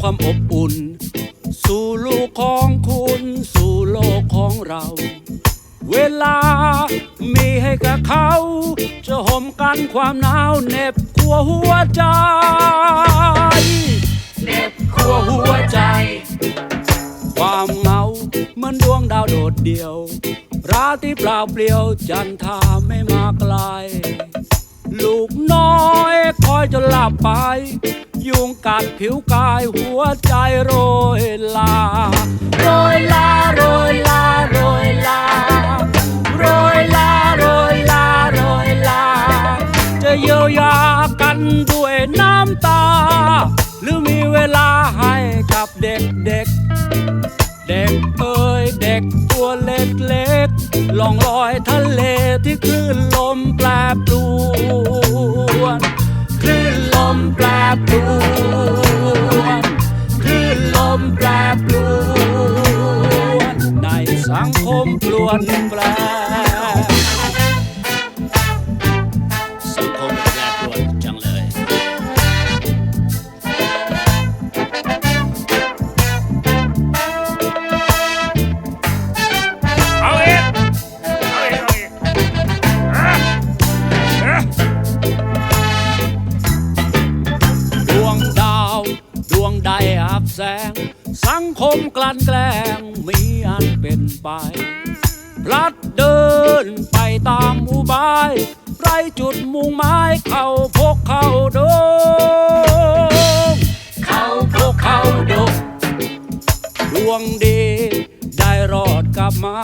ความอบอุ่น สู่ลูกของคุณ สู่โลกของเรา เวลามีให้กับเขา จะห่มกันความหนาวเหน็บขัวหัวใจเหน็บขัวหัวใจ ความเหงาเหมือนดวงดาวโดดเดี่ยว ราตรีเปล่าเปลี่ยวจันทาไม่มาไกลลูกน้อยคอยจนหลับไป ยุงกัดผิวกายหัวใจโรยลา โรยลา โรยลา โรยลา โรยลา โรยลา โรยลา จะเยียวยากันด้วยน้ำตา หรือมีเวลาให้กับเด็กเด็กๆเด็กเอ้ยเด็กตัวเล็กเล็กๆล่องลอยทะ มแปรปรวนคลื่นลมแปรปรวน ในสังคมปลวนแปร คมกลั่นแกล้งมีอันเป็นไปพลัดเดินไปตามอุบายไรจุดมุ่งหมายเข้าพกเข้าดงเข้าพกเข้าดงดวงดีได้รอดกลับมา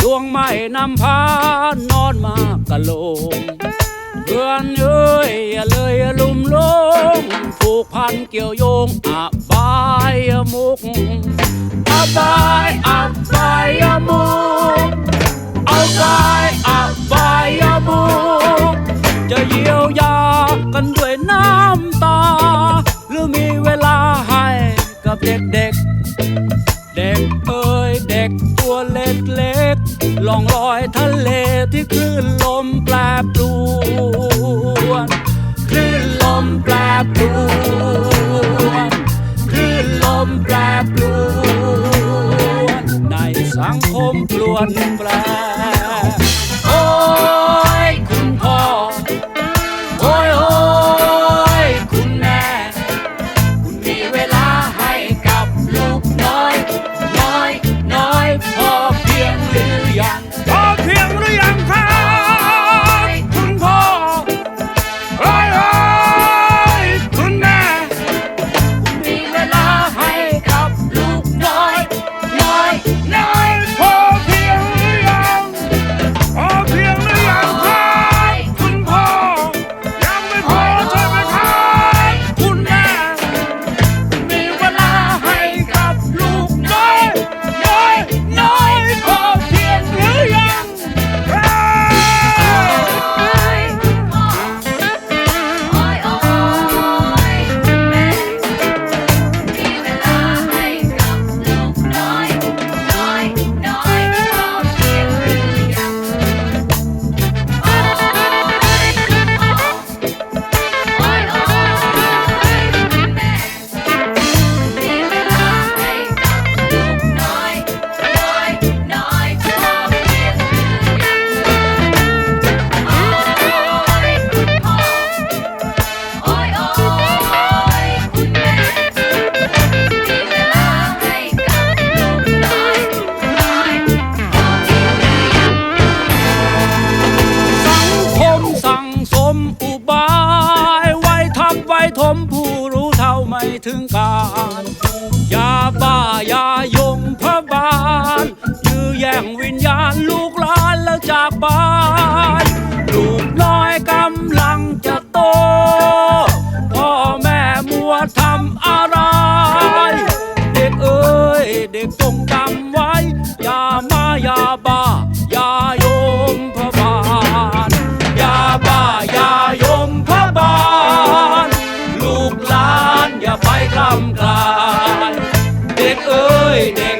ดวงไม่นำพานอนมากะโลง เพื่อนเอ้ยอย่าเลยอาลุ่มลงผูกพันเกี่ยวโยงอาบายมุกอบายอาบายมุกอบายอาบายมุกจะเยียวยากันด้วยน้ำตา มปานอย่าบ้าอย่ายมพระบาลยื้อแย่งวิญญาณลูกหลานแล้วจากบ้านามกาย เด็กเอ้ยเด็ก